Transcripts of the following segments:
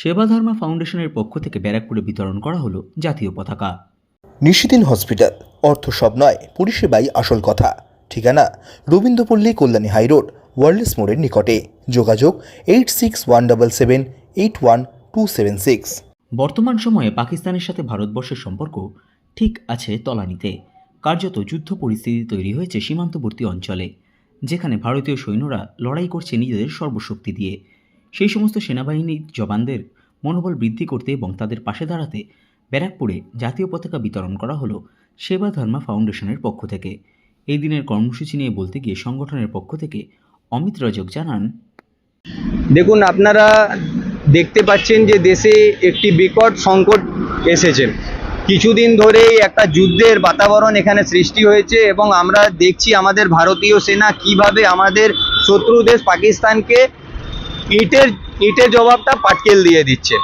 সেবাধর্মা ফাউন্ডেশনের পক্ষ থেকে ব্যারাকপুরে বিতরণ করা হলো জাতীয় পতাকা। নিশিদিন হসপিটাল অর্থ সব নয় পরিষেবাই আসল কথা। ঠিকানা রবীন্দ্রপল্লী কল্যাণী হাইরোড ওয়ার্ল্ডস মোড়ের নিকটে। যোগাযোগ eight six one double seven eight one two seven six. বর্তমান সময়ে পাকিস্তানের সাথে ভারতবর্ষের সম্পর্ক ঠিক আছে তলানিতে। কার্যত যুদ্ধ পরিস্থিতি তৈরি হয়েছে সীমান্তবর্তী অঞ্চলে যেখানে ভারতীয় সৈন্যরা লড়াই করছে নিজেদের সর্বশক্তি দিয়ে। সেই সমস্ত সেনাবাহিনীর জওয়ানদের মনোবল বৃদ্ধি করতে এবং তাদের পাশে দাঁড়াতে ব্যারাকপুরে জাতীয় পতাকা বিতরণ করা হলো সেবা ধর্মা ফাউন্ডেশনের পক্ষ থেকে। এই দিনের কর্মসূচি নিয়ে বলতে গিয়ে সংগঠনের পক্ষ থেকে অমিত রজক জানান, দেখুন, আপনারা দেখতে পাচ্ছেন যে দেশে একটি বিকট সংকট এসেছে। কিছুদিন ধরেই একটা যুদ্ধের বাতাবরণ এখানে সৃষ্টি হয়েছে এবং আমরা দেখছি আমাদের ভারতীয় সেনা কীভাবে আমাদের শত্রু দেশ পাকিস্তানকে ইটের ইটের জবাবটা পাটকেল দিয়ে দিচ্ছে।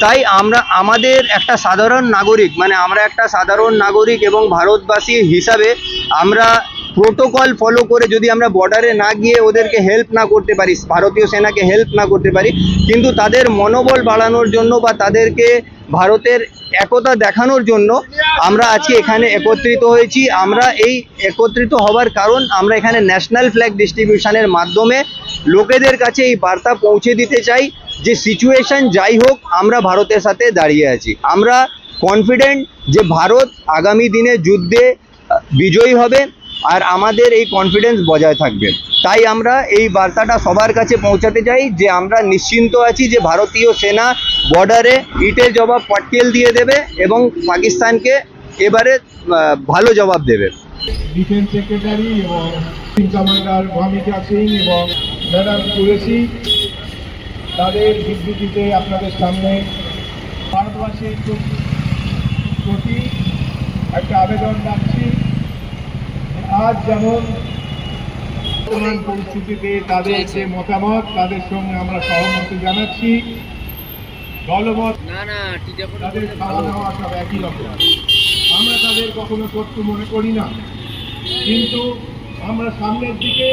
তাই আমরা, আমাদের একটা সাধারণ নাগরিক মানে আমরা একটা সাধারণ নাগরিক এবং ভারতবাসী হিসাবে আমরা প্রোটোকল ফলো করে যদি আমরা বর্ডারে না গিয়ে ওদেরকে হেল্প না করতে পারি, ভারতীয় সেনাকে হেল্প না করতে পারি, কিন্তু তাদের মনোবল বাড়ানোর জন্য বা তাদেরকে ভারতের একতা দেখানোর জন্য আমরা আজকে এখানে একত্রিত হয়েছি। আমরা এই একত্রিত হওয়ার কারণ আমরা এখানে ন্যাশনাল ফ্ল্যাগ ডিস্ট্রিবিউশনের মাধ্যমে লোকেদের কাছে এই বার্তা পৌঁছে দিতে চাই যে সিচুয়েশন যাই হোক, আমরা ভারতের সাথে দাঁড়িয়ে আছি। আমরা কনফিডেন্ট যে ভারত আগামী দিনে যুদ্ধে বিজয়ী হবে আর আমাদের এই কনফিডেন্স বজায় থাকবে। তাই আমরা এই বার্তাটা সবার কাছে পৌঁছাতে চাই যে আমরা নিশ্চিন্ত আছি যে ভারতীয় সেনা বর্ডারে ইটের জবাব পাটকেল দিয়ে দেবে এবং পাকিস্তানকে এবারে ভালো জবাব দেবে। ডিফেন্স সেক্রেটারি এবং কমান্ডার সিং এবং ম্যাডাম তাদের বিবৃতিতে আপনাদের সামনে ভারতবাসীর প্রতি একটা আবেদন রাখছি আজ যেমন বর্তমান পরিস্থিতিতে তাদের যে মতামত তাদের সঙ্গে আমরা সহমতি জানাচ্ছি। দলমত তাদের খাওয়া দাওয়া সব একই রকম। আমরা তাদের কখনো শত্রু মনে করি না। কিন্তু আমরা সামনের দিকে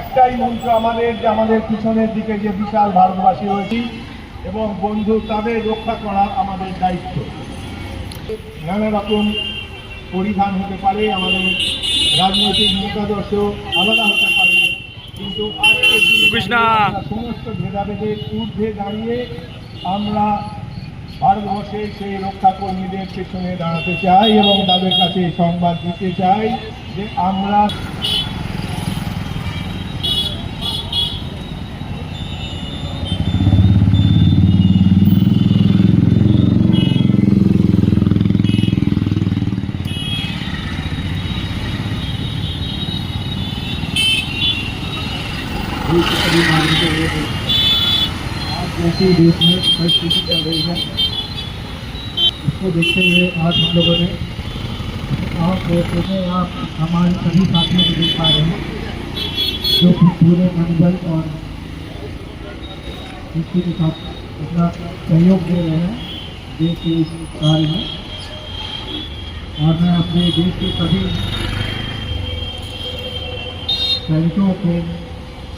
একটাই মন্ত্র আমাদের যে আমাদের পিছনের দিকে যে বিশাল ভারতবাসী রয়েছি এবং বন্ধু তাদের রক্ষা করা আমাদের দায়িত্ব। নানা রকম পরিধান হতে পারে আমাদের রাজনৈতিক মতাদর্শ আলাদা হতে পারে। কিন্তু সমস্ত ভেদাভেদের ঊর্ধ্বে দাঁড়িয়ে আমরা ভারতবর্ষের সেই রক্ষাকর্মীদের পেছনে দাঁড়াতে চাই এবং তাদের কাছে সংবাদ দিতে চাই যে আমরা आज जैसी देश में परिस्थिति चल रही है उसको देखते हुए आज हम लोगों ने आप आप हमारे सभी साथियों को देख पा रहे हैं जो कि पूरे मनोबल और इसी के साथ अपना सहयोग दे रहे हैं देश के इस कार्य में और मैं अपने देश के सभी सैनिकों को